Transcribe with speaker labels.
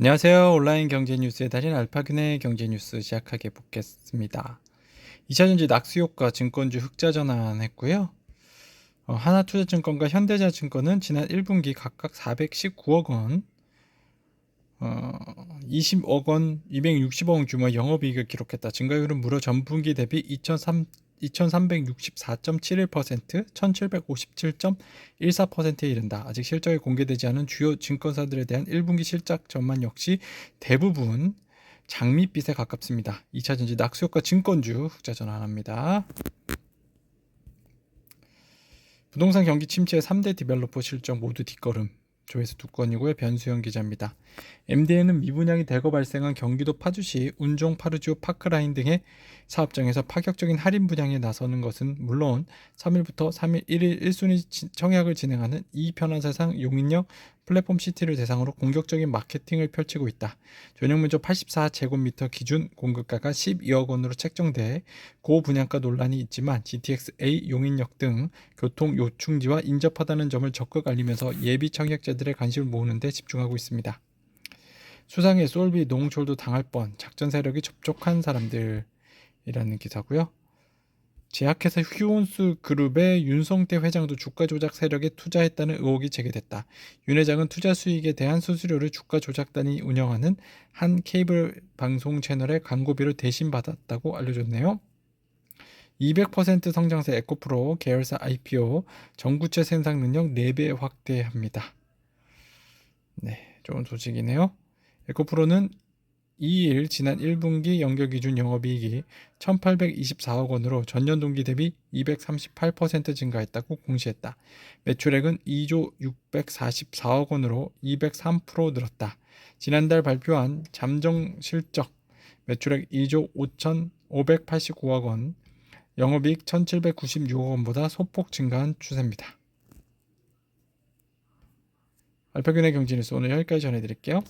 Speaker 1: 안녕하세요. 온라인 경제 뉴스의 달인 알파균의 경제 뉴스 시작하게 보겠습니다. 2차전지 낙수 효과 증권주 흑자 전환했고요. 어, 하나투자증권과 현대자증권은 지난 1분기 각각 419억 원, 어, 20억 원, 260억 원 규모의 영업이익을 기록했다. 증가율은 무려 전분기 대비 2003, 2364.71%, 1757.14%에 이른다. 아직 실적이 공개되지 않은 주요 증권사들에 대한 1분기 실적 전망 역시 대부분 장밋빛에 가깝습니다. 2차 전지 낙수효과 증권주 흑자 전환합니다. 부동산 경기 침체의 3대 디벨로퍼 실적 모두 뒷걸음. 조회수 두 건이고요. 변수영 기자입니다. MDN은 미분양이 대거 발생한 경기도 파주시 운종 파르지오 파크라인 등의 사업장에서 파격적인 할인 분양에 나서는 것은 물론 3일부터 3일 1일 1순위 청약을 진행하는 이 편한 세상 용인역 플랫폼 시티를 대상으로 공격적인 마케팅을 펼치고 있다. 전용 면적 84제곱미터 기준 공급가가 12억 원으로 책정돼 고분양가 논란이 있지만 GTX-A 용인역 등 교통 요충지와 인접하다는 점을 적극 알리면서 예비 청약자들의 관심을 모으는 데 집중하고 있습니다. 수상의 솔비 농철도 당할 뻔 작전 세력이 접촉한 사람들이라는 기사고요. 제약회사 휴온수 그룹의 윤성태 회장도 주가 조작 세력에 투자했다는 의혹이 제기됐다. 윤 회장은 투자 수익에 대한 수수료를 주가 조작단이 운영하는 한 케이블 방송 채널의 광고비를 대신 받았다고 알려줬네요. 200% 성장세 에코프로 계열사 IPO 전구체 생산 능력 4배 확대합니다. 네, 좋은 소식이네요. 에코프로는 2일 지난 1분기 연결 기준 영업이익이 1,824억 원으로 전년 동기 대비 238% 증가했다고 공시했다. 매출액은 2조 644억 원으로 203% 늘었다. 지난달 발표한 잠정 실적 매출액 2조 5,589억 원, 영업이익 1,796억 원보다 소폭 증가한 추세입니다. 알파균의 경제뉴스 오늘 여기까지 전해드릴게요.